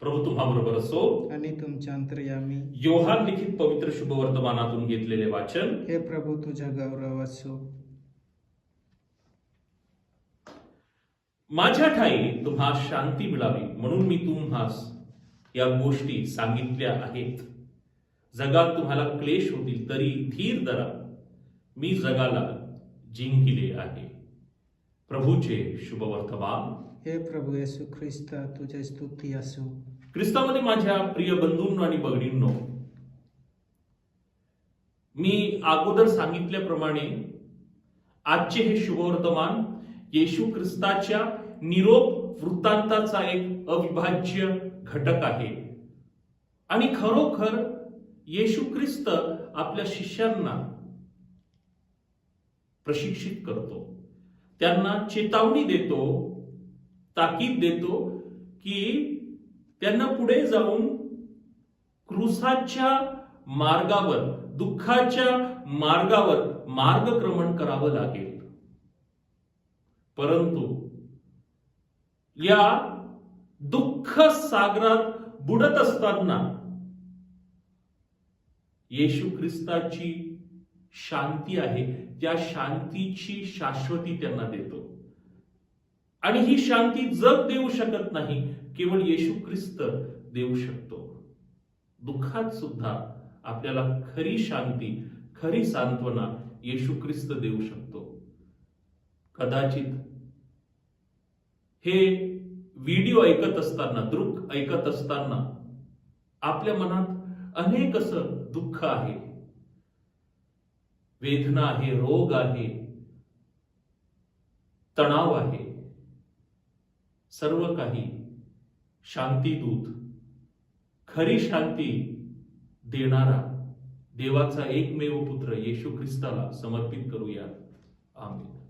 प्रभू तुम्हाबरोबर असो. आणि तुमच्या अंतर्यामी. योहान लिखित पवित्र शुभवर्तमानातून घेतलेले वाचन. हे प्रभू तुझ्या गौरव असो. माझ्या ठाई तुम्हा शांती मिळावी म्हणून मी तुम्हास या गोष्टी सांगितल्या आहेत. जगात तुम्हाला क्लेश होतील तरी धीर धरा. मी जगाला जिंकिले आहे. प्रभूचे शुभवर्तमान हे प्रभू येशू ख्रिस्त तुझे स्तुती असो. ख्रिस्तामध्ये माझ्या प्रिय बंधूंनो आणि भगिनींनो मी अगोदर सांगितल्याप्रमाणे आजचे हे शुभवर्तमान येशू ख्रिस्ताच्या निरोप वृत्तांताचा एक अविभाज्य घटक आहे. आणि खरोखर येशू ख्रिस्त आपल्या शिष्यांना प्रशिक्षित करतो. त्यांना चेतावणी देतो ताकीद देतो की त्यांना पुढे जाऊन क्रुसाच्या मार्गावर दुःखाच्या मार्गावर मार्गक्रमण करावं लागेल. परंतु या दुःख सागरात बुडत असताना येशू ख्रिस्ताची शांती आहे त्या शांतीची शाश्वती त्यांना देतो. आणि ही शांती जग देऊ शकत नाही केवळ येशू ख्रिस्त देऊ शकतो. दुःखात सुद्धा आपल्याला खरी शांती खरी सांत्वना येशू ख्रिस्त देऊ शकतो. कदाचित हे व्हिडिओ ऐकत असताना दृक ऐकत असताना आपल्या मनात अनेक असं दुःख आहे. वेदना आहे रोग आहे तणाव आहे. सर्व काही शांतीदूत खरी शांती देणारा देवाचा एकमेव पुत्र येशू ख्रिस्ताला समर्पित करूया. आम्ही